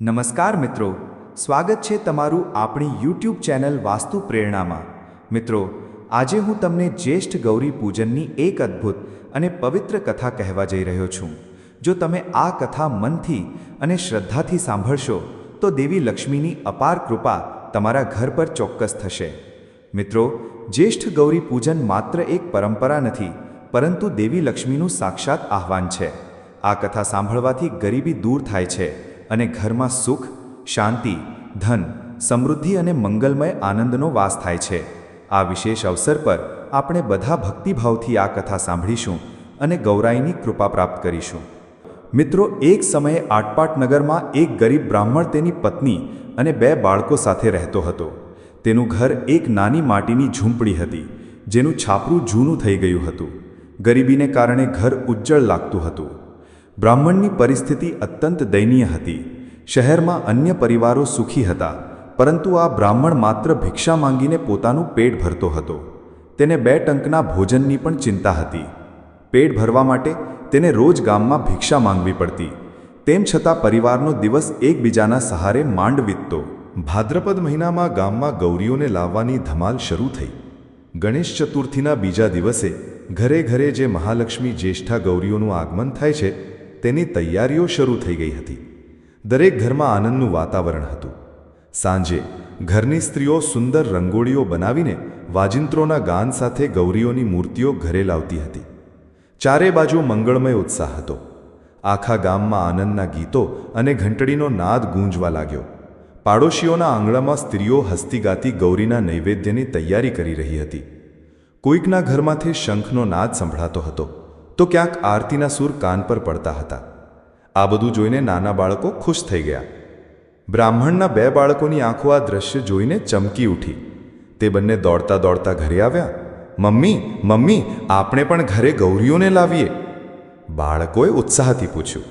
નમસ્કાર મિત્રો. સ્વાગત છે તમારું આપણી યુટ્યુબ ચેનલ વાસ્તુ પ્રેરણામાં. મિત્રો, આજે હું તમને જ્યેષ્ઠ ગૌરી પૂજનની એક અદ્ભુત અને પવિત્ર કથા કહેવા જઈ રહ્યો છું. જો તમે આ કથા મનથી અને શ્રદ્ધાથી સાંભળશો, તો દેવી લક્ષ્મીની અપાર કૃપા તમારા ઘર પર ચોક્કસ થશે. મિત્રો, જ્યેષ્ઠ ગૌરી પૂજન માત્ર એક પરંપરા નથી, પરંતુ દેવી લક્ષ્મીનું સાક્ષાત આહ્વાન છે. આ કથા સાંભળવાથી ગરીબી દૂર થાય છે. અને ઘરમાં સુખ, શાંતિ, ધન, સમૃદ્ધિ અને મંગલમય આનંદનો વાસ થાય છે. આ વિશેષ અવસર પર આપણે બધા ભક્તિભાવથી આ કથા સાંભળીશું અને ગૌરાઈની કૃપા પ્રાપ્ત કરીશું. મિત્રો, એક સમયે આટપાટનગરમાં એક ગરીબ બ્રાહ્મણ તેની પત્ની અને બે બાળકો સાથે રહેતો હતો. તેનું ઘર એક નાની માટીની ઝૂંપડી હતી, જેનું છાપરું જૂનું થઈ ગયું હતું. ગરીબીને કારણે ઘર ઉજ્જળ લાગતું હતું. બ્રાહ્મણની પરિસ્થિતિ અત્યંત દયનીય હતી. શહેરમાં અન્ય પરિવારો સુખી હતા, પરંતુ આ બ્રાહ્મણ માત્ર ભિક્ષા માંગીને પોતાનું પેટ ભરતો હતો. તેને બે ટંકના ભોજનની પણ ચિંતા હતી. પેટ ભરવા માટે તેને રોજ ગામમાં ભિક્ષા માંગવી પડતી. તેમ છતાં પરિવારનો દિવસ એકબીજાના સહારે માંડ વીતતો. ભાદ્રપદ મહિનામાં ગામમાં ગૌરીઓને લાવવાની ધમાલ શરૂ થઈ. ગણેશ ચતુર્થીના બીજા દિવસે ઘરે ઘરે જે મહાલક્ષ્મી જ્યેષ્ઠા ગૌરીઓનું આગમન થાય છે તેની તૈયારીઓ શરૂ થઈ ગઈ હતી. દરેક ઘરમાં આનંદનું વાતાવરણ હતું. સાંજે ઘરની સ્ત્રીઓ સુંદર રંગોળીઓ બનાવીને વાજિંત્રોના ગાન સાથે ગૌરીઓની મૂર્તિઓ ઘરે લાવતી હતી. ચારે બાજુ મંગળમય ઉત્સાહ હતો. આખા ગામમાં આનંદના ગીતો અને ઘંટડીનો નાદ ગૂંજવા લાગ્યો. પાડોશીઓના આંગણામાં સ્ત્રીઓ હસ્તી ગાતી ગૌરીના નૈવેદ્યની તૈયારી કરી રહી હતી. કોઈકના ઘરમાંથી શંખનો નાદ સંભળાતો હતો. તો ક્યાંક આરતીના સૂર કાન પર પડતા હતા. આ બધું જોઈને નાના બાળકો ખુશ થઈ ગયા. બ્રાહ્મણના બે બાળકોની આંખો આ દ્રશ્ય જોઈને ચમકી ઉઠી. તે બંને દોડતા દોડતા ઘરે આવ્યા. મમ્મી મમ્મી, આપણે પણ ઘરે ગૌરીઓને લાવીએ. બાળકોએ ઉત્સાહથી પૂછ્યું.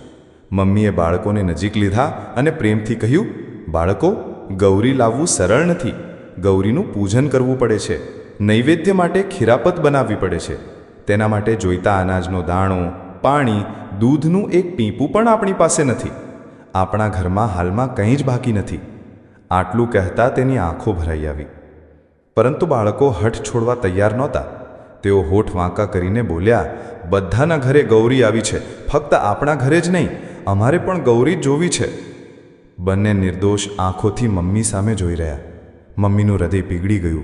મમ્મીએ બાળકોને નજીક લીધા અને પ્રેમથી કહ્યું, બાળકો, ગૌરી લાવવું સરળ નથી. ગૌરીનું પૂજન કરવું પડે છે. નૈવેદ્ય માટે ખીરાપત બનાવવી પડે છે. તેના માટે જોઈતા અનાજનો દાણો, પાણી, દૂધનું એક પીપું પણ આપણી પાસે નથી. આપણા ઘરમાં હાલમાં કંઈ જ બાકી નથી. આટલું કહેતા તેની આંખો ભરાઈ આવી. પરંતુ બાળકો હઠ છોડવા તૈયાર નહોતા. તેઓ હોઠ વાંકા કરીને બોલ્યા, બધાના ઘરે ગૌરી આવી છે. ફક્ત આપણા ઘરે જ નહીં, અમારે પણ ગૌરી જોવી છે. બંને નિર્દોષ આંખોથી મમ્મી સામે જોઈ રહ્યા. મમ્મીનું હૃદય પીગળી ગયું.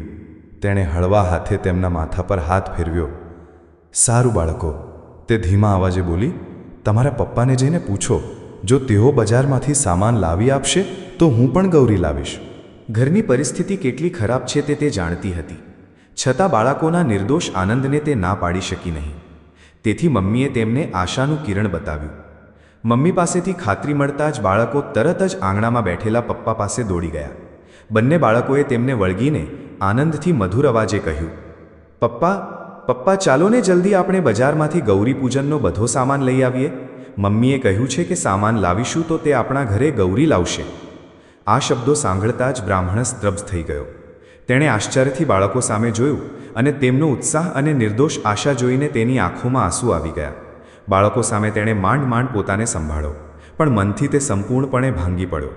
તેણે હળવા હાથે તેમના માથા પર હાથ ફેરવ્યો. સારું બાળકો, તે ધીમા અવાજે બોલી, તમારા પપ્પાને જઈને પૂછો, જો તેઓ બજારમાંથી સામાન લાવી આપશે, તો હું પણ ગૌરી લાવીશ. ઘરની પરિસ્થિતિ કેટલી ખરાબ છે તે તે જાણતી હતી. છતાં બાળકોના નિર્દોષ આનંદને તે ના પાડી શકી નહીં. તેથી મમ્મીએ તેમને આશાનું કિરણ બતાવ્યું. મમ્મી પાસેથી ખાતરી મળતા જ બાળકો તરત જ આંગણામાં બેઠેલા પપ્પા પાસે દોડી ગયા. બંને બાળકોએ તેમને વળગીને આનંદથી મધુર અવાજે કહ્યું, પપ્પા પપ્પા, ચાલો ને જલ્દી આપણે બજારમાંથી ગૌરી પૂજનનો બધો સામાન લઈ આવીએ. મમ્મીએ કહ્યું છે કે સામાન લાવીશું તો તે આપણા ઘરે ગૌરી લાવશે. આ શબ્દો સાંભળતા જ બ્રાહ્મણ સ્તબ્ધ થઈ ગયો. તેણે આશ્ચર્યથી બાળકો સામે જોયું અને તેમનો ઉત્સાહ અને નિર્દોષ આશા જોઈને તેની આંખોમાં આંસુ આવી ગયા. બાળકો સામે તેણે માંડ માંડ પોતાને સંભાળો પણ મનથી તે સંપૂર્ણપણે ભાંગી પડ્યો.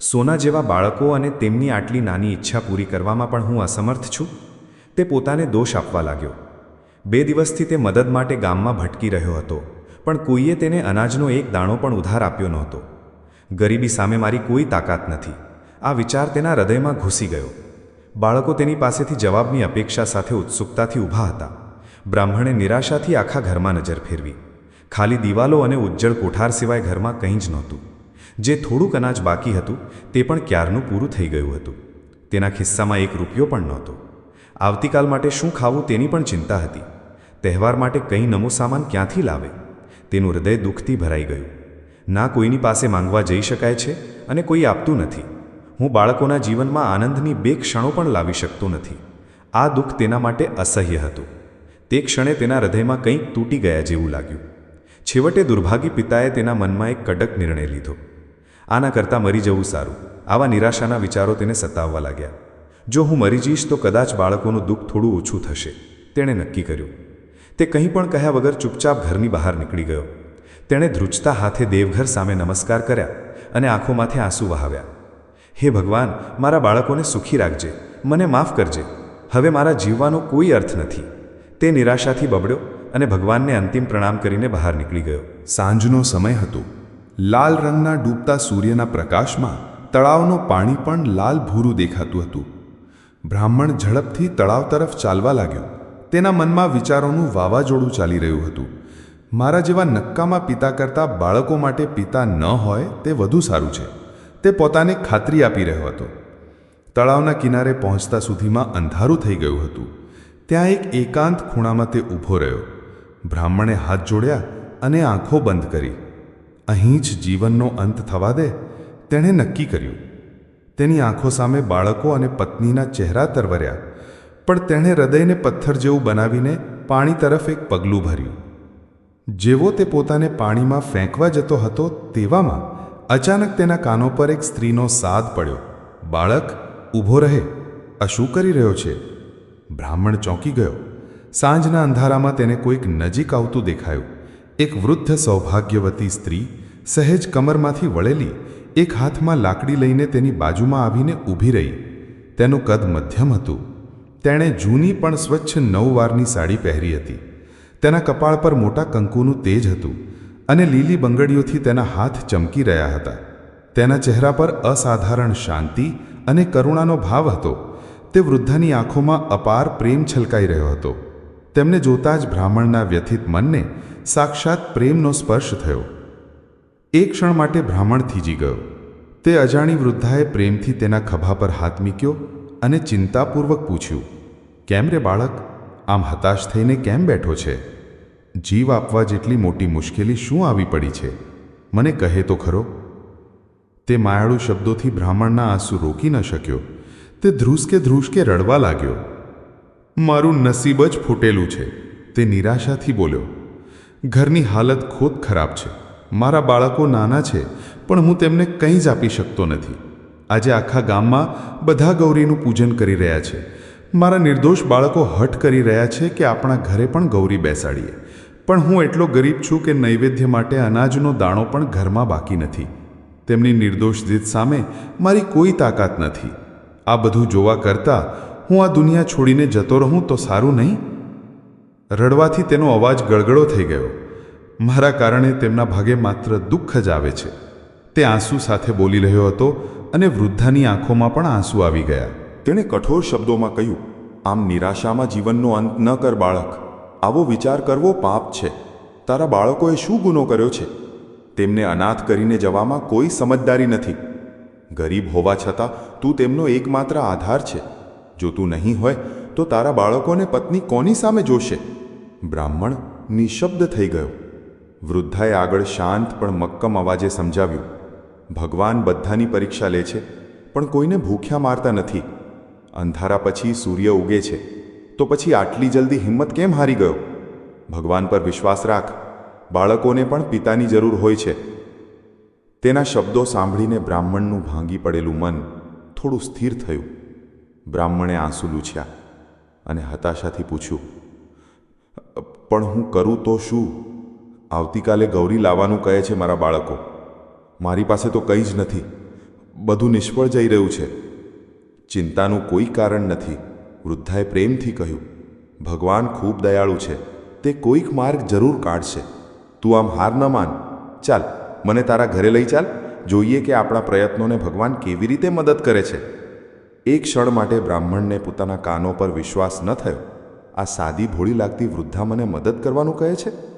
સોના જેવા બાળકો અને તેમની આટલી નાની ઈચ્છા પૂરી કરવામાં પણ હું અસમર્થ છું? તે પોતાને દોષ આપવા લાગ્યો. બે દિવસથી તે મદદ માટે ગામમાં ભટકી રહ્યો હતો, પણ કોઈએ તેને અનાજનો એક દાણો પણ ઉધાર આપ્યો નહોતો. ગરીબી સામે મારી કોઈ તાકાત નથી. આ વિચાર તેના હૃદયમાં ઘૂસી ગયો. બાળકો તેની પાસેથી જવાબની અપેક્ષા સાથે ઉત્સુકતાથી ઊભા હતા. બ્રાહ્મણે નિરાશાથી આખા ઘરમાં નજર ફેરવી. ખાલી દિવાલો અને ઉજ્જળ કોઠાર સિવાય ઘરમાં કંઈ જ નહોતું. જે થોડુંક અનાજ બાકી હતું, તે પણ ક્યારનું પૂરું થઈ ગયું હતું. તેના ખિસ્સામાં એક રૂપિયો પણ નહોતો. આવતીકાલ માટે શું ખાવું તેની પણ ચિંતા હતી. તહેવાર માટે કંઈ નમો સામાન ક્યાંથી લાવે? તેનું હૃદય દુઃખથી ભરાઈ ગયું. ના કોઈની પાસે માંગવા જઈ શકાય છે અને કોઈ આપતું નથી. હું બાળકોના જીવનમાં આનંદની બે ક્ષણો પણ લાવી શકતો નથી. આ દુઃખ તેના માટે અસહ્ય હતું. તે ક્ષણે તેના હૃદયમાં કંઈક તૂટી ગયા જેવું લાગ્યું. છેવટે દુર્ભાગી પિતાએ તેના મનમાં એક કડક નિર્ણય લીધો. આના કરતાં મરી જવું સારું. આવા નિરાશાના વિચારો તેને સતાવવા લાગ્યા. જો હું મરી જઈશ તો કદાચ બાળકોનું દુઃખ થોડું ઓછું થશે. તેણે નક્કી કર્યું. તે કંઈ પણ કહ્યા વગર ચૂપચાપ ઘરની બહાર નીકળી ગયો. તેણે ધ્રુજતા હાથે દેવઘર સામે નમસ્કાર કર્યા અને આંખોમાંથી આંસુ વહાવ્યા. હે ભગવાન, મારા બાળકોને સુખી રાખજે, મને માફ કરજે. હવે મારા જીવવાનો કોઈ અર્થ નથી. તે નિરાશાથી બબડ્યો અને ભગવાનને અંતિમ પ્રણામ કરીને બહાર નીકળી ગયો. સાંજનો સમય હતો. લાલ રંગના ડૂબતા સૂર્યના પ્રકાશમાં તળાવનું પાણી પણ લાલ ભૂરું દેખાતું હતું. બ્રાહ્મણ ઝડપથી તળાવ તરફ ચાલવા લાગ્યો. તેના મનમાં વિચારોનું વાવાઝોડું ચાલી રહ્યું હતું. મારા જેવા નક્કામાં પિતા કરતાં બાળકો માટે પિતા ન હોય તે વધુ સારું છે. તે પોતાને ખાતરી આપી રહ્યો હતો. તળાવના કિનારે પહોંચતા સુધીમાં અંધારું થઈ ગયું હતું. ત્યાં એક એકાંત ખૂણામાં તે ઊભો રહ્યો. બ્રાહ્મણે હાથ જોડ્યા અને આંખો બંધ કરી. અહીં જ જીવનનો અંત થવા દે, તેણે નક્કી કર્યું. તેની આંખો સામે બાળકો અને પત્નીના ચહેરા તરવર્યા. પણ તેણે હૃદયને પથ્થર જેવું બનાવીને પાણી તરફ એક પગલું ભર્યું. જેવો તે પોતાને પાણીમાં ફેંકવા જતો હતો તેવામાં અચાનક તેના કાનો પર એક સ્ત્રીનો સાદ પડ્યો. બાળક, ઊભો રહે. આ શું કરી રહ્યો છે? બ્રાહ્મણ ચોંકી ગયો. સાંજના અંધારામાં તેને કોઈક નજીક આવતું દેખાયું. એક વૃદ્ધ સૌભાગ્યવતી સ્ત્રી સહેજ કમરમાંથી વળેલી એક હાથમાં લાકડી લઈને તેની બાજુમાં આવીને ઊભી રહી. તેનું કદ મધ્યમ હતું. તેણે જૂની પણ સ્વચ્છ નવવારની સાડી પહેરી હતી. તેના કપાળ પર મોટા કંકુનું તેજ હતું અને લીલી બંગડીઓથી તેના હાથ ચમકી રહ્યા હતા. તેના ચહેરા પર અસાધારણ શાંતિ અને કરુણાનો ભાવ હતો. તે વૃદ્ધાની આંખોમાં અપાર પ્રેમ છલકાઈ રહ્યો હતો. તેમને જોતા જ બ્રાહ્મણના વ્યથિત મનને સાક્ષાત પ્રેમનો સ્પર્શ થયો. એક ક્ષણ માટે બ્રાહ્મણ થીજી ગયો. તે અજાણી વૃદ્ધાએ પ્રેમથી તેના ખભા પર હાથ મૂક્યો અને ચિંતાપૂર્વક પૂછ્યું, કેમ રે બાળક? આમ હતાશ થઈને કેમ બેઠો છે? જીવ આપવા જેટલી મોટી મુશ્કેલી શું આવી પડી છે? મને કહે તો ખરો. તે માયાળુ શબ્દોથી બ્રાહ્મણના આંસુ રોકી ન શક્યો. તે ધ્રુસકે ધ્રુસકે રડવા લાગ્યો. મારું નસીબ જ ફૂટેલું છે, તે નિરાશાથી બોલ્યો. ઘરની હાલત ખોદ ખરાબ છે. મારા બાળકો નાના છે, પણ હું તેમને કંઈ જ આપી શકતો નથી. આજે આખા ગામમાં બધા ગૌરીનું પૂજન કરી રહ્યા છે. મારા નિર્દોષ બાળકો હઠ કરી રહ્યા છે કે આપણા ઘરે પણ ગૌરી બેસાડીએ. પણ હું એટલો ગરીબ છું કે નૈવેદ્ય માટે અનાજનો દાણો પણ ઘરમાં બાકી નથી. તેમની નિર્દોષ જીત સામે મારી કોઈ તાકાત નથી. આ બધું જોવા કરતાં હું આ દુનિયા છોડીને જતો રહું તો સારું નહીં? રડવાથી તેનો અવાજ ગળગળો થઈ ગયો. મારા કારણે તેમના ભાગે માત્ર દુઃખ જ આવે છે. તે આંસુ સાથે બોલી રહ્યો હતો અને વૃદ્ધાની આંખોમાં પણ આંસુ આવી ગયા. તેણે કઠોર શબ્દોમાં કહ્યું, આમ નિરાશામાં જીવનનો અંત ન કર બાળક. આવો વિચાર કરવો પાપ છે. તારા બાળકોએ શું ગુનો કર્યો છે? તેમને અનાથ કરીને જવામાં કોઈ સમજદારી નથી. ગરીબ હોવા છતાં તું તેમનો એકમાત્ર આધાર છે. જો તું નહીં હોય, તો તારા બાળકોને પત્ની કોની સામે જોશે? બ્રાહ્મણ નિશબ્દ થઈ ગયો. વૃદ્ધાએ આગળ શાંત પણ મક્કમ અવાજે સમજાવ્યું ભગવાન બધાની પરીક્ષા લે છે, પણ કોઈને ભૂખ્યા મારતા નથી. અંધારા પછી સૂર્ય ઉગે છે, તો પછી આટલી જલ્દી હિંમત કેમ હારી ગયો? ભગવાન પર વિશ્વાસ રાખ, બાળકોને પણ પિતાની જરૂર હોય છે. તેના શબ્દો સાંભળીને બ્રાહ્મણનું ભાંગી પડેલું મન થોડું સ્થિર થયું. બ્રાહ્મણે આંસુ લૂછ્યા અને હતાશાથી પૂછ્યું પણ હું કરું તો શું? આવતીકાલે ગૌરી લાવવાનું કહે છે મારા બાળકો. મારી પાસે તો કંઈ જ નથી. બધું નિષ્ફળ જઈ રહ્યું છે. ચિંતાનું કોઈ કારણ નથી. વૃદ્ધાએ પ્રેમથી કહ્યું, ભગવાન ખૂબ દયાળુ છે. તે કોઈક માર્ગ જરૂર કાઢશે. તું આમ હાર ન માન. ચાલ, મને તારા ઘરે લઈ ચાલ. જોઈએ કે આપણા પ્રયત્નોને ભગવાન કેવી રીતે મદદ કરે છે. એક ક્ષણ માટે બ્રાહ્મણને પોતાના કાનો પર વિશ્વાસ ન થયો. આ સાદી ભોળી લાગતી વૃદ્ધા મને મદદ કરવાનું કહે છે?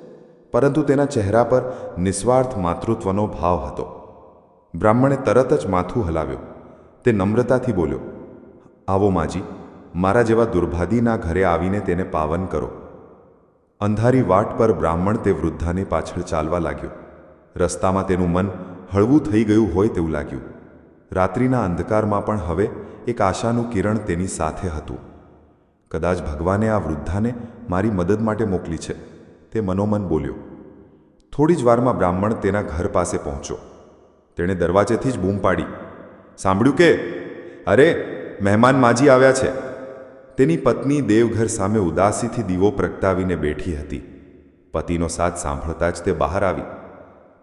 પરંતુ તેના ચહેરા પર નિસ્વાર્થ માતૃત્વનો ભાવ હતો. બ્રાહ્મણે તરત જ માથું હલાવ્યું. તે નમ્રતાથી બોલ્યો, આવો માજી, મારા જેવા દુર્ભાદીના ઘરે આવીને તેને પાવન કરો. અંધારી વાટ પર બ્રાહ્મણ તે વૃદ્ધાની પાછળ ચાલવા લાગ્યો. રસ્તામાં તેનું મન હળવું થઈ ગયું હોય તેવું લાગ્યું. રાત્રિના અંધકારમાં પણ હવે એક આશાનું કિરણ તેની સાથે હતું. કદાચ ભગવાને આ વૃદ્ધાને મારી મદદ માટે મોકલી છે. તે મનોમન બોલ્યો, થોડી જ વારમાં બ્રાહ્મણ તેના ઘર પાસે પહોંચ્યો. તેણે દરવાજેથી જ બૂમ પાડી. સાંભળ્યું કે? અરે, મહેમાન માજી આવ્યા છે. તેની પત્ની દેવઘર સામે ઉદાસીથી દીવો પ્રગટાવીને બેઠી હતી. પતિનો સાથ સાંભળતા જ તે બહાર આવી.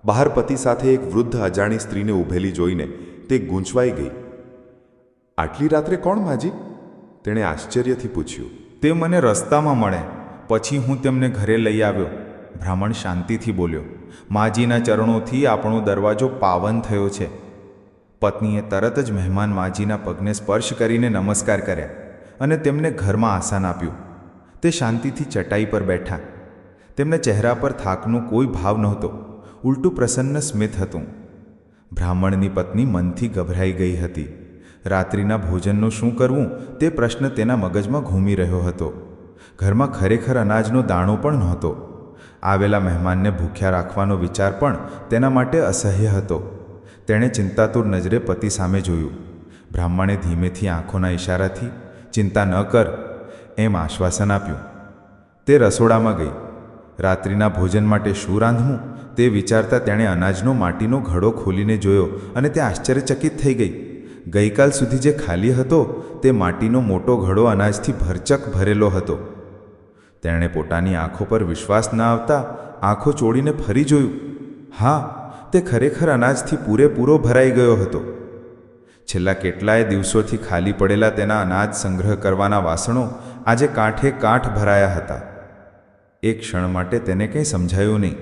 બહાર પતિ સાથે એક વૃદ્ધ અજાણી સ્ત્રીને ઊભેલી જોઈને તે ગૂંચવાઈ ગઈ. આટલી રાત્રે કોણ માજી? તેણે આશ્ચર્યથી પૂછ્યું. તે મને રસ્તામાં મળે. પછી હું તેમને ઘરે લઈ આવ્યો. બ્રાહ્મણ શાંતિથી બોલ્યો, માજીના ચરણોથી આપણો દરવાજો પાવન થયો છે. પત્નીએ તરત જ મહેમાન માજીના પગને સ્પર્શ કરીને નમસ્કાર કર્યા અને તેમને ઘરમાં આસાન આપ્યું. તે શાંતિથી ચટાઈ પર બેઠા. તેમના ચહેરા પર થાકનો કોઈ ભાવ નહોતો, ઉલટું પ્રસન્ન સ્મિત હતું. બ્રાહ્મણની પત્ની મનથી ગભરાઈ ગઈ હતી. રાત્રિના ભોજનનું શું કરવું તે પ્રશ્ન તેના મગજમાં ઘૂમી રહ્યો હતો. ઘરમાં ખરેખર અનાજનો દાણો પણ નહોતો. આવેલા મહેમાનને ભૂખ્યા રાખવાનો વિચાર પણ તેના માટે અસહ્ય હતો. તેણે ચિંતાતુર નજરે પતિ સામે જોયું. બ્રાહ્મણે ધીમેથી આંખોના ઇશારાથી ચિંતા ન કર, એમ આશ્વાસન આપ્યું. તે રસોડામાં ગઈ. રાત્રિના ભોજન માટે શું રાંધવું તે વિચારતા તેણે અનાજનો માટીનો ઘડો ખોલીને જોયો અને તે આશ્ચર્યચકિત થઈ ગઈ. ગઈકાલ સુધી જે ખાલી હતો, તે માટીનો મોટો ઘડો અનાજથી ભરચક ભરેલો હતો. તેણે પોતાની આંખો પર વિશ્વાસ ન આવતા આંખો ચોડીને ફરી જોયું. હા, તે ખરેખર અનાજથી પૂરેપૂરો ભરાઈ ગયો હતો. છેલ્લા કેટલાય દિવસોથી ખાલી પડેલા તેના અનાજ સંગ્રહ કરવાના વાસણો આજે કાંઠે કાંઠ ભરાયા હતા. એક ક્ષણ માટે તેને કંઈ સમજાયું નહીં.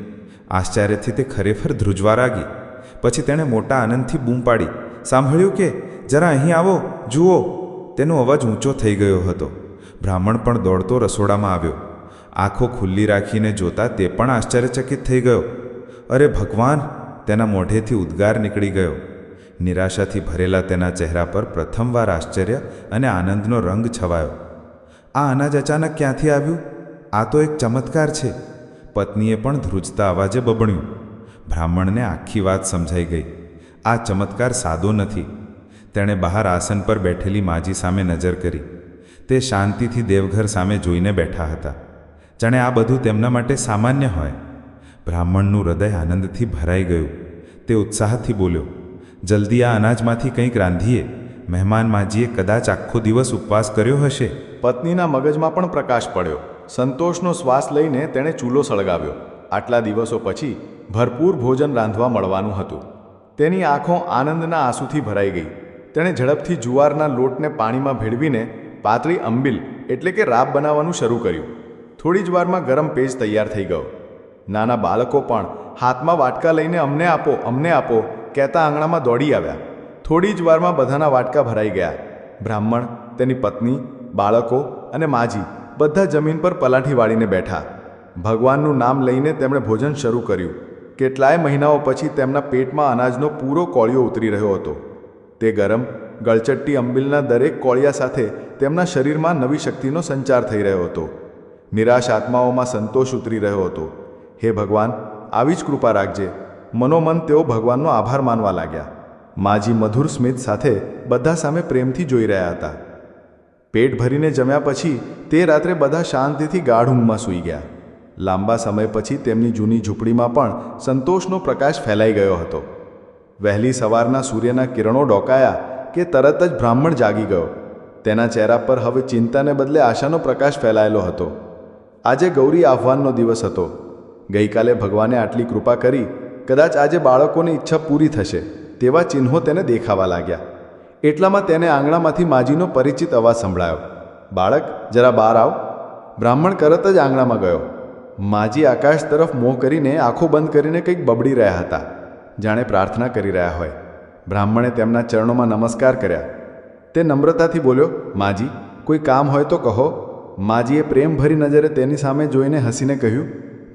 આશ્ચર્યથી તે ખરેખર ધ્રુજવા લાગી. પછી તેણે મોટા આનંદથી બૂમ પાડી. સાંભળ્યું કે જરા અહીં આવો, જુઓ. તેનો અવાજ ઊંચો થઈ ગયો હતો. બ્રાહ્મણ પણ દોડતો રસોડામાં આવ્યો. આંખો ખુલ્લી રાખીને જોતા તે પણ આશ્ચર્યચકિત થઈ ગયો. અરે ભગવાન! તેના મોઢેથી ઉદ્ગાર નીકળી ગયો. નિરાશાથી ભરેલા તેના ચહેરા પર પ્રથમવાર આશ્ચર્ય અને આનંદનો રંગ છવાયો. આ અનાજ અચાનક ક્યાંથી આવ્યું? આ તો એક ચમત્કાર છે. પત્નીએ પણ ધ્રુજતા અવાજે બબણ્યું બ્રાહ્મણને આખી વાત સમજાઈ ગઈ. આ ચમત્કાર સાદો નથી. તેણે બહાર આસન પર બેઠેલી માજી સામે નજર કરી. તે શાંતિથી દેવઘર સામે જોઈને બેઠા હતા. જાણે આ બધું તેમના માટે સામાન્ય હોય. બ્રાહ્મણનું હૃદય આનંદથી ભરાઈ ગયું. તે ઉત્સાહથી બોલ્યો, જલ્દી આ અનાજમાંથી કંઈક રાંધીએ. મહેમાન માજીએ કદાચ આખો દિવસ ઉપવાસ કર્યો હશે. પત્નીના મગજમાં પણ પ્રકાશ પડ્યો. સંતોષનો શ્વાસ લઈને તેણે ચૂલો સળગાવ્યો. આટલા દિવસો પછી ભરપૂર ભોજન રાંધવા મળવાનું હતું. તેની આંખો આનંદના આંસુથી ભરાઈ ગઈ. તેણે ઝડપથી જુવારના લોટને પાણીમાં ભેળવીને પાતળી અંબિલ એટલે કે રાબ બનાવવાનું શરૂ કર્યું. થોડી જ વારમાં ગરમ પેજ તૈયાર થઈ ગયો. નાના બાળકો પણ હાથમાં વાટકા લઈને અમને આપો અમને આપો કહેતા આંગણામાં દોડી આવ્યા. થોડી જ વારમાં બધાના વાટકા ભરાઈ ગયા. બ્રાહ્મણ, તેની પત્ની, બાળકો અને માજી બધા જમીન પર પલાઠી વાળીને બેઠા. ભગવાનનું નામ લઈને તેમણે ભોજન શરૂ કર્યું. કેટલાય મહિનાઓ પછી તેમના પેટમાં અનાજનો પૂરો કોળિયો ઉતરી રહ્યો હતો. તે ગરમ, ગળચટ્ટી અંબિલના દરેક કોળિયા સાથે તેમના શરીરમાં નવી શક્તિનો સંચાર થઈ રહ્યો હતો. નિરાશ આત્માઓમાં સંતોષ ઉતરી રહ્યો હતો. હે ભગવાન, આવી જ કૃપા રાખજે. મનોમન તેઓ ભગવાનનો આભાર માનવા લાગ્યા. માજી મધુર સ્મિત સાથે બધા સામે પ્રેમથી જોઈ રહ્યા હતા. પેટ ભરીને જમ્યા પછી તે રાત્રે બધા શાંતિથી ગાઢ ઊંઘમાં સૂઈ ગયા. લાંબા સમય પછી તેમની જૂની ઝૂંપડીમાં પણ સંતોષનો પ્રકાશ ફેલાઈ ગયો હતો. વહેલી સવારના સૂર્યના કિરણો ડોકાયા કે તરત જ બ્રાહ્મણ જાગી ગયો. તેના ચહેરા પર હવે ચિંતાને બદલે આશાનો પ્રકાશ ફેલાયેલો હતો. આજે ગૌરી આહ્વાનનો દિવસ હતો. ગઈકાલે ભગવાને આટલી કૃપા કરી, કદાચ આજે બાળકોની ઈચ્છા પૂરી થશે, તેવા ચિહ્નો તેને દેખાવા લાગ્યા. એટલામાં તેને આંગણામાંથી માજીનો પરિચિત અવાજ સંભળાયો. બાળક, જરા બહાર આવ. બ્રાહ્મણ કરત જ આંગણામાં ગયો. માજી આકાશ તરફ મોં કરીને આંખો બંધ કરીને કંઈક બબડી રહ્યા હતા. જાણે પ્રાર્થના કરી રહ્યા હોય. બ્રાહ્મણે તેમના ચરણોમાં નમસ્કાર કર્યા. તે નમ્રતાથી બોલ્યો, માજી, કોઈ કામ હોય તો કહો. માજીએ પ્રેમભરી નજરે તેની સામે જોઈને હસીને કહ્યું,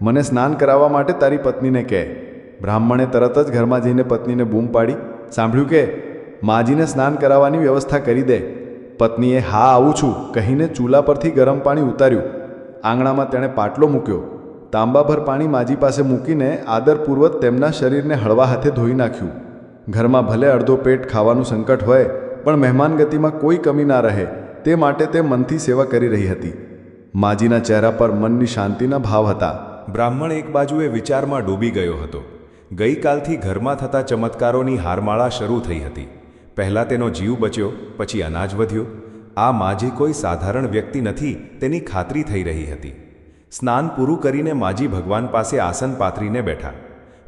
મને સ્નાન કરાવવા માટે તારી પત્નીને કહે બ્રાહ્મણે તરત જ ઘરમાં જઈને પત્નીને બૂમ પાડી, સાંભળ્યું કે? માજીને સ્નાન કરાવવાની વ્યવસ્થા કરી દે. પત્નીએ, હા, આવું છું, કહીને ચૂલા પરથી ગરમ પાણી ઉતાર્યું. આંગણામાં તેણે પાટલો મૂક્યો. તાંબાભર પાણી માજી પાસે મૂકીને આદરપૂર્વક તેમના શરીરને હળવા હાથે ધોઈ નાખ્યું. ઘરમાં ભલે અડધો પેટ ખાવાનું સંકટ હોય, પણ મહેમાન ગતિમાં કોઈ કમી ના રહે, તે માટે તે મનથી સેવા કરી રહી હતી. માજીના ચહેરા પર મનની શાંતિના ભાવ હતા. બ્રાહ્મણ એક બાજુએ વિચારમાં ડૂબી ગયો હતો. ગઈકાલથી ઘરમાં થતા ચમત્કારોની હારમાળા શરૂ થઈ હતી. પહેલાં તેનો જીવ બચ્યો, પછી અનાજ વધ્યો. આ માજી કોઈ સાધારણ વ્યક્તિ નથી, તેની ખાતરી થઈ રહી હતી. સ્નાન પૂરું કરીને માજી ભગવાન પાસે આસન પાથરીને બેઠા.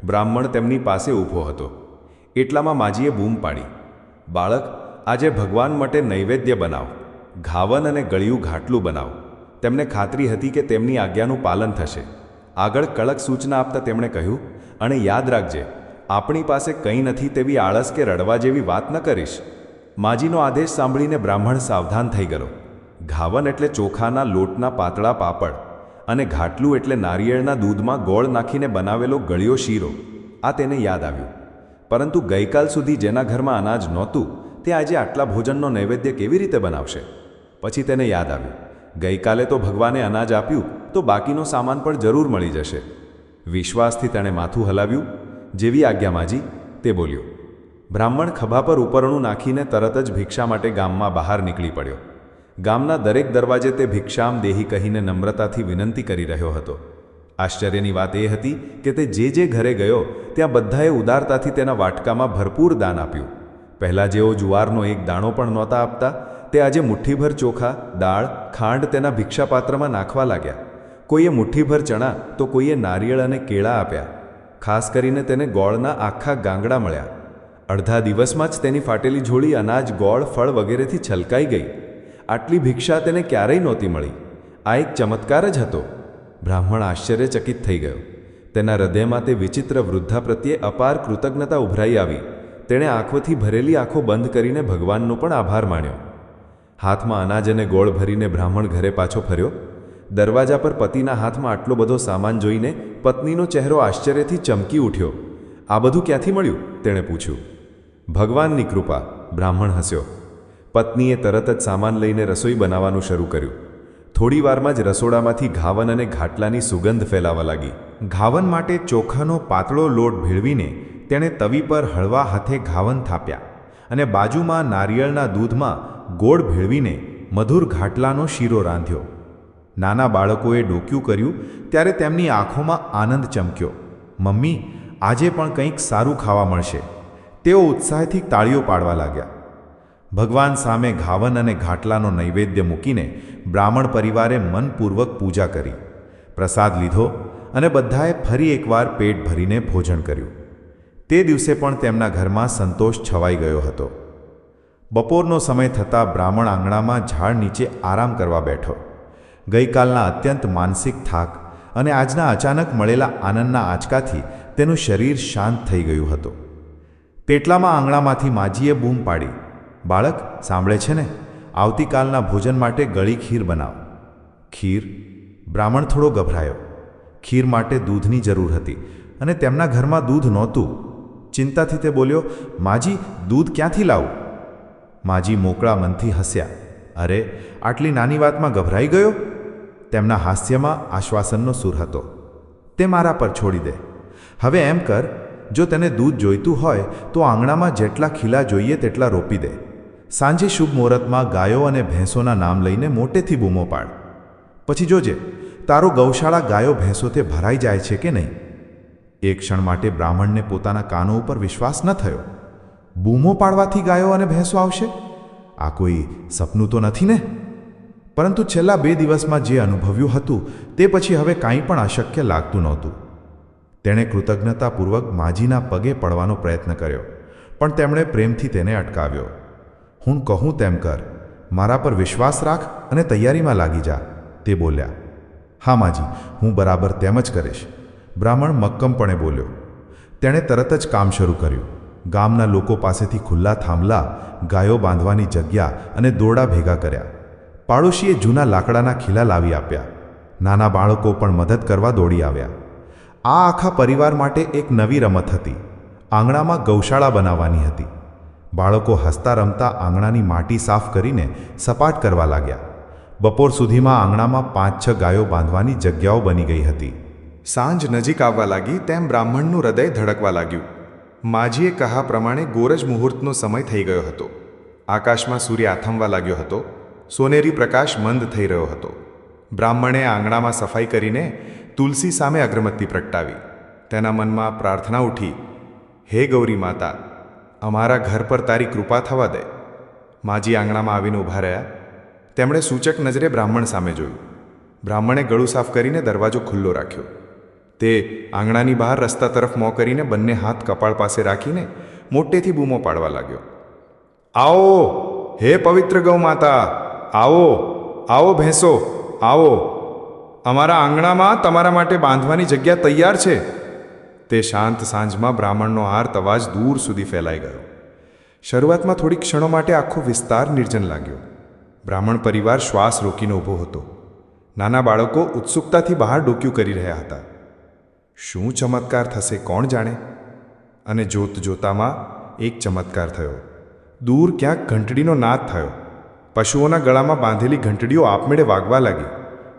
બ્રાહ્મણ તેમની પાસે ઊભો હતો. એટલામાં માજીએ બૂમ પાડી. બાળક, આજે ભગવાન માટે નૈવેદ્ય બનાવ. ઘાવન અને ગળિયું ઘાટલું બનાવ. તેમને ખાતરી હતી કે તેમની આજ્ઞાનું પાલન થશે. આગળ કડક સૂચના આપતા તેમણે કહ્યું અને યાદ રાખજે, આપણી પાસે કંઈ નથી તેવી આળસ કે રડવા જેવી વાત ન કરીશ. માજીનો આદેશ સાંભળીને બ્રાહ્મણ સાવધાન થઈ ગયો. ઘાવન એટલે ચોખાના લોટના પાતળા પાપડ. અને ઘાટલું એટલે નારિયેળના દૂધમાં ગોળ નાખીને બનાવેલો ગળ્યો શીરો. આ તેને યાદ આવ્યું. પરંતુ ગઈકાલ સુધી જેના ઘરમાં અનાજ નહોતું, તે આજે આટલા ભોજનનો નૈવેદ્ય કેવી રીતે બનાવશે? પછી તેને યાદ આવ્યું. ગઈકાલે તો ભગવાને અનાજ આપ્યું, તો બાકીનો સામાન પણ જરૂર મળી જશે. વિશ્વાસથી તેણે માથું હલાવ્યું. જેવી આજ્ઞા માજી, તે બોલ્યો, બ્રાહ્મણ ખભા પર ઉપરણું નાખીને તરત જ ભિક્ષા માટે ગામમાં બહાર નીકળી પડ્યો. ગામના દરેક દરવાજે તે ભિક્ષામ દેહી કહીને નમ્રતાથી વિનંતી કરી રહ્યો હતો. આશ્ચર્યની વાત એ હતી કે તે જે જે ઘરે ગયો, ત્યાં બધાએ ઉદારતાથી તેના વાટકામાં ભરપૂર દાન આપ્યું. પહેલાં જેઓ જુવારનો એક દાણો પણ નહોતા આપતા, તે આજે મુઠ્ઠીભર ચોખા, દાળ, ખાંડ તેના ભિક્ષાપાત્રમાં નાખવા લાગ્યા. કોઈએ મુઠ્ઠીભર ચણા તો કોઈએ નારિયેળ અને કેળા આપ્યા. ખાસ કરીને તેને ગોળના આખા ગાંગડા મળ્યા. અડધા દિવસમાં જ તેની ફાટેલી ઝોળી અનાજ, ગોળ, ફળ વગેરેથી છલકાઈ ગઈ. આટલી ભિક્ષા તેને ક્યારેય નહોતી મળી. આ એક ચમત્કાર જ હતો. બ્રાહ્મણ આશ્ચર્યચકિત થઈ ગયો. તેના હૃદયમાં તે વિચિત્ર વૃદ્ધા પ્રત્યે અપાર કૃતજ્ઞતા ઉભરાઈ આવી. તેણે આંખોથી ભરેલી આંખો બંધ કરીને ભગવાનનો પણ આભાર માન્યો. હાથમાં અનાજ અને ગોળ ભરીને બ્રાહ્મણ ઘરે પાછો ફર્યો. દરવાજા પર પતિના હાથમાં આટલો બધો સામાન જોઈને પત્નીનો ચહેરો આશ્ચર્યથી ચમકી ઉઠ્યો. આ બધું ક્યાંથી મળ્યું? તેણે પૂછ્યું. ભગવાનની કૃપા, બ્રાહ્મણ હસ્યો. પત્નીએ તરત જ સામાન લઈને રસોઈ બનાવવાનું શરૂ કર્યું. થોડી વારમાં જ રસોડામાંથી ઘાવન અને ઘાટલાની સુગંધ ફેલાવા લાગી. ઘાવન માટે ચોખાનો પાતળો લોટ ભેળવીને તેણે તવી પર હળવા હાથે ઘાવન થાપ્યા અને બાજુમાં નારિયેળના દૂધમાં ગોળ ભેળવીને મધુર ઘાટલાનો શીરો રાંધ્યો. નાના બાળકોએ ડોક્યું કર્યું ત્યારે તેમની આંખોમાં આનંદ ચમક્યો. મમ્મી, આજે પણ કંઈક સારું ખાવા મળશે. તેઓ ઉત્સાહથી તાળીઓ પાડવા લાગ્યા. ભગવાન સામે ઘાવન અને ઘાટલાનો નૈવેદ્ય મૂકીને બ્રાહ્મણ પરિવારે મનપૂર્વક પૂજા કરી. પ્રસાદ લીધો અને બધાએ ફરી એકવાર પેટ ભરીને ભોજન કર્યું. તે દિવસે પણ તેમના ઘરમાં સંતોષ છવાઈ ગયો હતો. બપોરનો સમય થતાં બ્રાહ્મણ આંગણામાં ઝાડ નીચે આરામ કરવા બેઠો. ગઈકાલના અત્યંત માનસિક થાક અને આજના અચાનક મળેલા આનંદના આંચકાથી તેનું શરીર શાંત થઈ ગયું હતું. તેટલામાં આંગણામાંથી માજીએ બૂમ પાડી બાળક સાંભળે છે ને? આવતીકાલના ભોજન માટે ગળી ખીર બનાવ. ખીર? બ્રાહ્મણ થોડો ગભરાયો. ખીર માટે દૂધની જરૂર હતી અને તેમના ઘરમાં દૂધ નહોતું. ચિંતાથી તે બોલ્યો, માજી, દૂધ ક્યાંથી લાવું? માજી મોકળા મનથી હસ્યા. અરે, આટલી નાની વાતમાં ગભરાઈ ગયો? તેમના હાસ્યમાં આશ્વાસનનો સૂર હતો. તે મારા પર છોડી દે. હવે એમ કર, જો તને દૂધ જોઈતું હોય, તો આંગણામાં જેટલા ખીલા જોઈએ તેટલા રોપી દે. સાંજે શુભ મુહૂર્તમાં ગાયો અને ભેંસોના નામ લઈને મોટેથી બૂમો પાડ. પછી જોજે, તારો ગૌશાળા ગાયો ભેંસોથી ભરાઈ જાય છે કે નહીં? એક ક્ષણ માટે બ્રાહ્મણને પોતાના કાનો ઉપર વિશ્વાસ ન થયો. બૂમો પાડવાથી ગાયો અને ભેંસો આવશે? આ કોઈ સપનું તો નથી ને? પરંતુ છેલ્લા બે દિવસમાં જે અનુભવ્યું હતું, તે પછી હવે કાંઈ પણ અશક્ય લાગતું નહોતું. તેણે કૃતજ્ઞતાપૂર્વક માજીના પગે પડવાનો પ્રયત્ન કર્યો, પણ તેમણે પ્રેમથી તેને અટકાવ્યો. હું કહું તેમ કર. મારા પર વિશ્વાસ રાખ અને તૈયારીમાં લાગી જા. તે બોલ્યા. હા માજી, હું બરાબર તેમ જ કરીશ. બ્રાહ્મણ મક્કમપણે બોલ્યો. તેણે તરત જ કામ શરૂ કર્યું. ગામના લોકો પાસેથી ખુલ્લા થાંભલા, ગાયો બાંધવાની જગ્યા અને દોરડા ભેગા કર્યા. પાડોશીએ જૂના લાકડાના ખીલા લાવી આપ્યા. નાના બાળકો પણ મદદ કરવા દોડી આવ્યા. આ આખા પરિવાર માટે એક નવી રમત હતી. આંગણામાં ગૌશાળા બનાવવાની હતી. બાળકો હસતા રમતા આંગણાની માટી સાફ કરીને સપાટ કરવા લાગ્યા. બપોર સુધીમાં આંગણામાં પાંચ છ ગાયો બાંધવાની જગ્યાઓ બની ગઈ હતી. સાંજ નજીક આવવા લાગી તેમ બ્રાહ્મણનું હૃદય ધડકવા લાગ્યું. માજીએ કહા પ્રમાણે ગોરજ મુહૂર્તનો સમય થઈ ગયો હતો. આકાશમાં સૂર્ય આથમવા લાગ્યો હતો. સોનેરી પ્રકાશ મંદ થઈ રહ્યો હતો. બ્રાહ્મણે આંગણામાં સફાઈ કરીને તુલસી સામે અગરબત્તી પ્રગટાવી. તેના મનમાં પ્રાર્થના ઉઠી, હે ગૌરી માતા અમારા ઘર પર તારી કૃપા થવા દે. માજી આંગણામાં આવીને ઊભા રહ્યા. તેમણે સૂચક નજરે બ્રાહ્મણ સામે જોયું. બ્રાહ્મણે ગળું સાફ કરીને દરવાજો ખુલ્લો રાખ્યો. તે આંગણાની બહાર રસ્તા તરફ મોં કરીને બંને હાથ કપાળ પાસે રાખીને મોટેથી બૂમો પાડવા લાગ્યો. આવો! હે પવિત્ર ગૌ માતા! આવો! આવો ભેંસો! આવો! અમારા આંગણામાં તમારા માટે બાંધવાની જગ્યા તૈયાર છે. તે શાંત સાંજમાં બ્રાહ્મણનો આર્ત અવાજ દૂર સુધી ફેલાઈ ગયો. શરૂઆતમાં થોડી ક્ષણો માટે આખો વિસ્તાર નિર્જન લાગ્યો. બ્રાહ્મણ પરિવાર શ્વાસ રોકીને ઊભો હતો. નાના બાળકો ઉત્સુકતાથી બહાર ડોક્યું કરી રહ્યા હતા. શું ચમત્કાર થશે કોણ જાણે? અને જોત જોતામાં એક ચમત્કાર થયો. દૂર ક્યાંક ઘંટડીનો નાદ થયો. પશુઓના ગળામાં બાંધેલી ઘંટડીઓ આપમેળે વાગવા લાગી.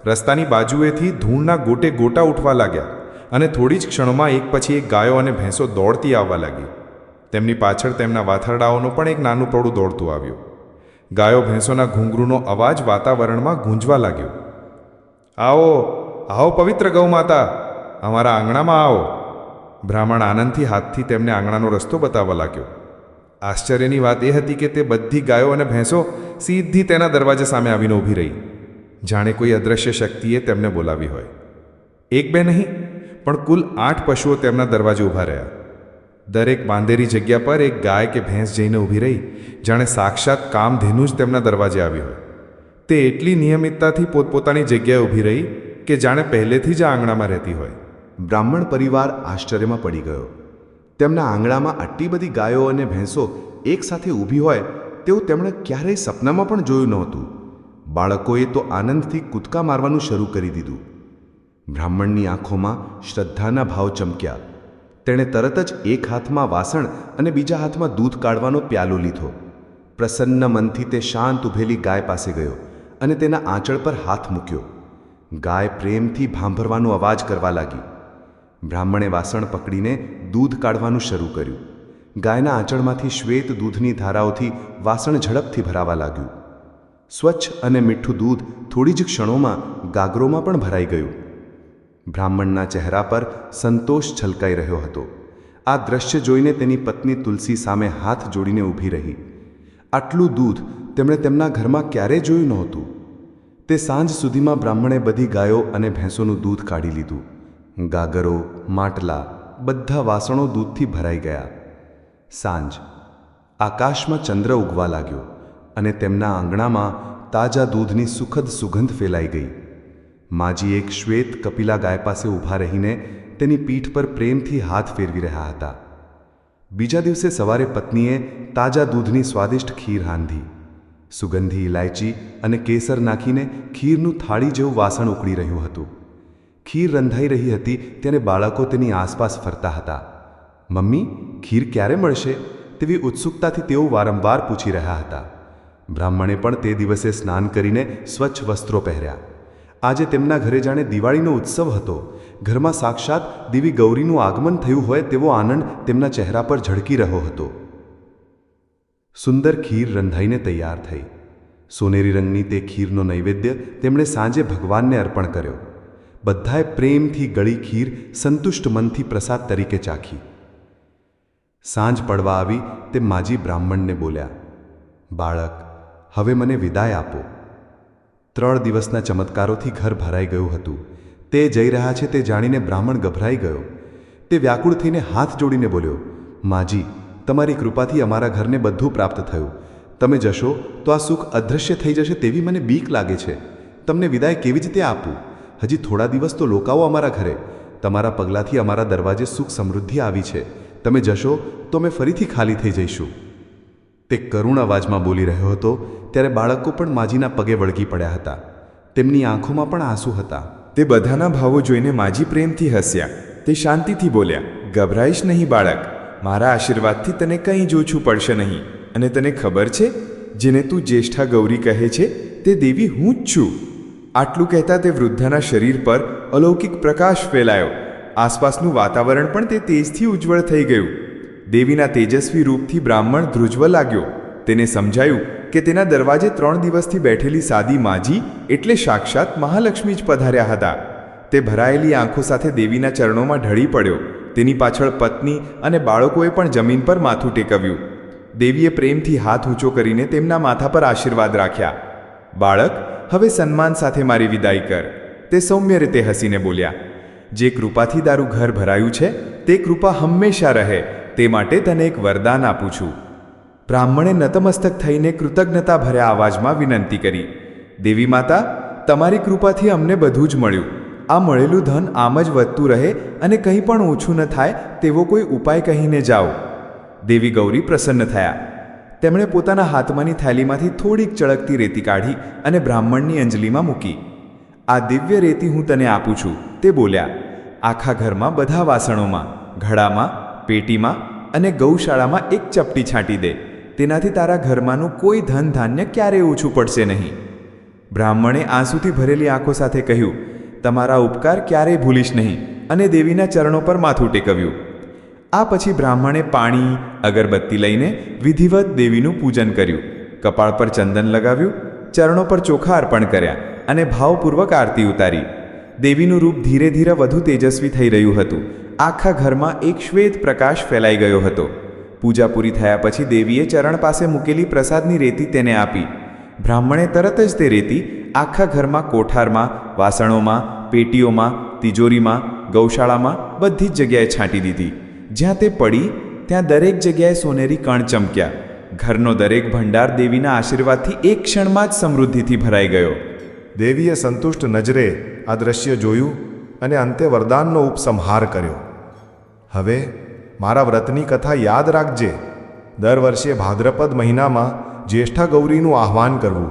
રસ્તાની બાજુએથી ધૂળના ગોટે ગોટા ઉઠવા લાગ્યા. અને થોડી જ ક્ષણોમાં એક પછી એક ગાયો અને ભેંસો દોડતી આવવા લાગી. તેમની પાછળ તેમના વાથરડાઓનું પણ એક નાનું ટોળું દોડતું આવ્યું. ગાયો ભેંસોના ઘૂંઘરૂનો અવાજ વાતાવરણમાં ગૂંજવા લાગ્યો. આવો આવો પવિત્ર ગૌ માતા, અમારા આંગણામાં આવો. બ્રાહ્મણ આનંદથી હાથથી તેમને આંગણાનો રસ્તો બતાવવા લાગ્યો. આશ્ચર્યની વાત એ હતી કે તે બધી ગાયો અને ભેંસો સીધી તેના દરવાજા સામે આવીને ઊભી રહી. જાણે કોઈ અદૃશ્ય શક્તિએ તેમને બોલાવી હોય. એક બે નહીં પણ કુલ આઠ પશુઓ તેમના દરવાજે ઊભા રહ્યા. દરેક બાંધેરી જગ્યા પર એક ગાય કે ભેંસ જઈને ઊભી રહી, જાણે સાક્ષાત કામધેનું જ તેમના દરવાજે આવી હોય. તે એટલી નિયમિતતાથી પોતપોતાની જગ્યાએ ઊભી રહી કે જાણે પહેલેથી જ આ આંગણામાં રહેતી હોય. બ્રાહ્મણ પરિવાર આશ્ચર્યમાં પડી ગયો. તેમના આંગણામાં આટલી બધી ગાયો અને ભેંસો એકસાથે ઊભી હોય, તેવું તેમણે ક્યારેય સપનામાં પણ જોયું નહોતું. બાળકોએ તો આનંદથી કૂદકા મારવાનું શરૂ કરી દીધું. બ્રાહ્મણની આંખોમાં શ્રદ્ધાના ભાવ ચમક્યા. તેણે તરત જ એક હાથમાં વાસણ અને બીજા હાથમાં દૂધ કાઢવાનો પ્યાલો લીધો. પ્રસન્ન મનથી તે શાંત ઊભેલી ગાય પાસે ગયો અને તેના આંચળ પર હાથ મૂક્યો. ગાય પ્રેમથી ભાંભરવાનો અવાજ કરવા લાગી. બ્રાહ્મણે વાસણ પકડીને દૂધ કાઢવાનું શરૂ કર્યું. ગાયના આંચળમાંથી શ્વેત દૂધની ધારાઓથી વાસણ ઝડપથી ભરાવા લાગ્યું. સ્વચ્છ અને મીઠું દૂધ થોડી જ ક્ષણોમાં ગાગરોમાં પણ ભરાઈ ગયું. બ્રાહ્મણના ચહેરા પર સંતોષ છલકાઈ રહ્યો હતો. આ દ્રશ્ય જોઈને તેની પત્ની તુલસી સામે હાથ જોડીને ઊભી રહી. આટલું દૂધ તેમણે તેમના ઘરમાં ક્યારેય જોયું નહોતું? તે સાંજ સુધીમાં બ્રાહ્મણે બધી ગાયો અને ભેંસોનું દૂધ કાઢી લીધું. ગાગરો, માટલા, બધા વાસણો દૂધથી ભરાઈ ગયા. સાંજ. આકાશમાં ચંદ્ર ઉગવા લાગ્યો અને તેમના આંગણામાં તાજા દૂધની સુખદ સુગંધ ફેલાઈ ગઈ. માજી એક શ્વેત કપિલા ગાય પાસે ઊભા રહીને તેની પીઠ પર પ્રેમથી હાથ ફેરવી રહ્યા હતા. બીજા દિવસે સવારે પત્નીએ તાજા દૂધની સ્વાદિષ્ટ ખીર રાંધી સુગંધી ઇલાયચી અને કેસર નાખીને ખીરનું થાળી જેવું વાસણ ઉકળી રહ્યું હતું. ખીર રંધાઈ રહી હતી ત્યારે બાળકો તેની આસપાસ ફરતા હતા. મમ્મી, ખીર ક્યારે મળશે? તેવી ઉત્સુકતાથી તેઓ વારંવાર પૂછી રહ્યા હતા. બ્રાહ્મણે પણ તે દિવસે સ્નાન કરીને સ્વચ્છ વસ્ત્રો પહેર્યા. આજે તેમના ઘરે જાણે દિવાળીનો ઉત્સવ હતો. ઘરમાં સાક્ષાત દેવી ગૌરીનું આગમન થયું હોય તેવો આનંદ તેમના ચહેરા પર ઝળકી રહ્યો હતો. સુંદર ખીર રંધાઈને તૈયાર થઈ. સોનેરી રંગની તે ખીરનો નૈવેદ્ય તેમણે સાંજે ભગવાનને અર્પણ કર્યો. બધાએ પ્રેમથી ગળી ખીર સંતુષ્ટ મનથી પ્રસાદ તરીકે ચાખી. સાંજ પડવા આવી તે માજી બ્રાહ્મણને બોલ્યા, બાળક, હવે મને વિદાય આપો. ત્રણ દિવસના ચમત્કારોથી ઘર ભરાઈ ગયું હતું. તે જઈ રહ્યા છે તે જાણીને બ્રાહ્મણ ગભરાઈ ગયો. તે વ્યાકુળ થઈને હાથ જોડીને બોલ્યો, માજી, તમારી કૃપાથી અમારા ઘરને બધું પ્રાપ્ત થયું. તમે જશો તો આ સુખ અદૃશ્ય થઈ જશે તેવી મને બીક લાગે છે. તમને વિદાય કેવી રીતે આપું? હજી થોડા દિવસ તો લોકાઓ અમારા ઘરે. તમારા પગલાંથી અમારા દરવાજે સુખ સમૃદ્ધિ આવી છે. તમે જશો તો અમે ફરીથી ખાલી થઈ જઈશું. તે કરુણ અવાજમાં બોલી રહ્યો હતો, ત્યારે બાળકો પણ માજીના પગે વળગી પડ્યા હતા. તેમની આંખોમાં પણ આંસુ હતા. તે બધાના ભાવો જોઈને માજી પ્રેમથી હસ્યા. તે શાંતિથી બોલ્યા, ગભરાઈશ નહીં બાળક. મારા આશીર્વાદથી તને કંઈ જોછું પડશે નહીં. અને તને ખબર છે, જેને તું જ્યેષ્ઠા ગૌરી કહે છે, તે દેવી હું જ છું. આટલું કહેતા તે વૃદ્ધાના શરીર પર અલૌકિક પ્રકાશ ફેલાયો. આસપાસનું વાતાવરણ પણ તે તેજથી ઉજ્જવળ થઈ ગયું. દેવીના તેજસ્વી રૂપથી બ્રાહ્મણ ધ્રુજવા લાગ્યો. તેને સમજાયું કે તેના દરવાજે ત્રણ દિવસથી બેઠેલી સાદી માજી એટલે સાક્ષાત મહાલક્ષ્મી જ પધાર્યા હતા. તે ભરાયેલી આંખો સાથે દેવીના ચરણોમાં ઢળી પડ્યો. તેની પાછળ પત્ની અને બાળકોએ પણ જમીન પર માથું ટેકવ્યું. દેવીએ પ્રેમથી હાથ ઊંચો કરીને તેમના માથા પર આશીર્વાદ રાખ્યા. બાળક, હવે સન્માન સાથે મારી વિદાય કર. તે સૌમ્ય રીતે હસીને બોલ્યા. જે કૃપાથી તારું ઘર ભરાયું છે, તે કૃપા હંમેશા રહે તે માટે તને એક વરદાન આપું છું. બ્રાહ્મણે નતમસ્તક થઈને કૃતજ્ઞતા ભર્યા અવાજમાં વિનંતી કરી, દેવી માતા, તમારી કૃપાથી અમને બધું જ મળ્યું. આ મળેલું ધન આમ જ વધતું રહે અને કંઈ પણ ઓછું ન થાય તેવો કોઈ ઉપાય કહીને જાઓ. દેવી ગૌરી પ્રસન્ન થયા. તેમણે પોતાના હાથમાંની થેલીમાંથી થોડીક ચળકતી રેતી કાઢી અને બ્રાહ્મણની અંજલિમાં મૂકી. આ દિવ્ય રેતી હું તને આપું છું. તે બોલ્યા. આખા ઘરમાં બધા વાસણોમાં, ઘડામાં પેટીમાં અને ગૌશાળામાં એક ચપટી છાંટી દે. તેનાથી તારા ઘરમાંનું કોઈ ધન ધાન્ય ક્યારેય ઓછું પડશે નહીં. બ્રાહ્મણે આંસુથી ભરેલી આંખો સાથે કહ્યું, તમારા ઉપકાર ક્યારેય ભૂલીશ નહીં. અને દેવીના ચરણો પર માથું ટેકવ્યું. આ પછી બ્રાહ્મણે પાણી, અગરબત્તી લઈને વિધિવત દેવીનું પૂજન કર્યું. કપાળ પર ચંદન લગાવ્યું, ચરણો પર ચોખા અર્પણ કર્યા અને ભાવપૂર્વક આરતી ઉતારી. દેવીનું રૂપ ધીરે ધીરે વધુ તેજસ્વી થઈ રહ્યું હતું. આખા ઘરમાં એક શ્વેત પ્રકાશ ફેલાઈ ગયો હતો. પૂજા પૂરી થયા પછી દેવીએ ચરણ પાસે મૂકેલી પ્રસાદની રેતી તેને આપી. બ્રાહ્મણે તરત જ તે રેતી આખા ઘરમાં કોઠારમાં, વાસણોમાં, પેટીઓમાં, તિજોરીમાં, ગૌશાળામાં બધી જ જગ્યાએ છાંટી દીધી. જ્યાં તે પડી, ત્યાં દરેક જગ્યાએ સોનેરી કણ ચમક્યા. ઘરનો દરેક ભંડાર દેવીના આશીર્વાદથી એક ક્ષણમાં જ સમૃદ્ધિથી ભરાઈ ગયો. દેવીએ સંતુષ્ટ નજરે આ દ્રશ્ય જોયું અને અંતે વરદાનનો ઉપસંહાર કર્યો. હવે મારા વ્રતની કથા યાદ રાખજે. દર વર્ષે ભાદ્રપદ મહિનામાં જ્યેષ્ઠા ગૌરીનું આહ્વાન કરવું.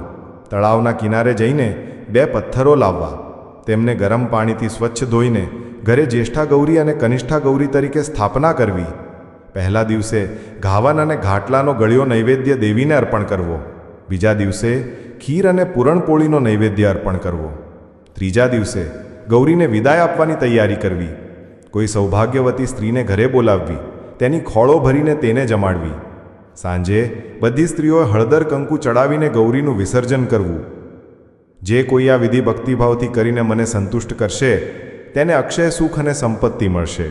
તળાવના કિનારે જઈને બે પથ્થરો લાવવા. તેમને ગરમ પાણીથી સ્વચ્છ ધોઈને ઘરે જ્યેષ્ઠા ગૌરી અને કનિષ્ઠા ગૌરી તરીકે સ્થાપના કરવી. પહેલા દિવસે ઘાવન અને ઘાટલાનો ગળ્યો નૈવેદ્ય દેવીને અર્પણ કરવો. બીજા દિવસે ખીર અને પૂરણપોળીનો નૈવેદ્ય અર્પણ કરવો. ત્રીજા દિવસે ગૌરીને વિદાય આપવાની તૈયારી કરવી. કોઈ સૌભાગ્યવતી સ્ત્રીને ઘરે બોલાવવી, તેની ખોળો ભરીને તેને જમાડવી. સાંજે બધી સ્ત્રીઓએ હળદર કંકુ ચડાવીને ગૌરીનું વિસર્જન કરવું. જે કોઈ આ વિધિ ભક્તિભાવથી કરીને મને સંતુષ્ટ કરશે, તેને અક્ષય સુખ અને સંપત્તિ મળશે.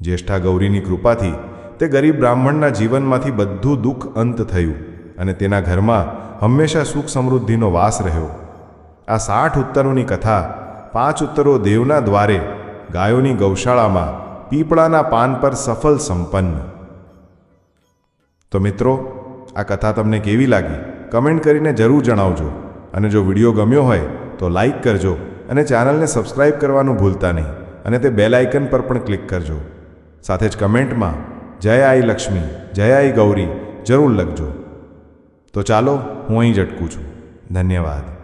જ્યેષ્ઠા ગૌરીની કૃપાથી તે ગરીબ બ્રાહ્મણના જીવનમાંથી બધું દુઃખ અંત થયું અને તેના ઘરમાં હંમેશા સુખ સમૃદ્ધિનો વાસ રહ્યો. આ સાઠ ઉત્તરોની કથા પાંચ ઉત્તરો દેવના દ્વારે ગાયોની ગૌશાળામાં પીપળાના પાન પર સફળ સંપન્ન. તો મિત્રો, આ કથા તમને કેવી લાગી? કમેન્ટ કરીને જરૂર જણાવજો. અને જો વીડિયો ગમ્યો હોય, તો લાઇક કરજો અને ચેનલને સબસ્ક્રાઇબ કરવાનું ભૂલતા નહીં. અને તે બેલ આઇકન પર પણ ક્લિક કરજો. સાથે જ કમેન્ટમાં, જય આઈ લક્ષ્મી, જય આઈ ગૌરી જરૂર લખજો. તો ચાલો, હું અહીં જ અટકું છું. ધન્યવાદ.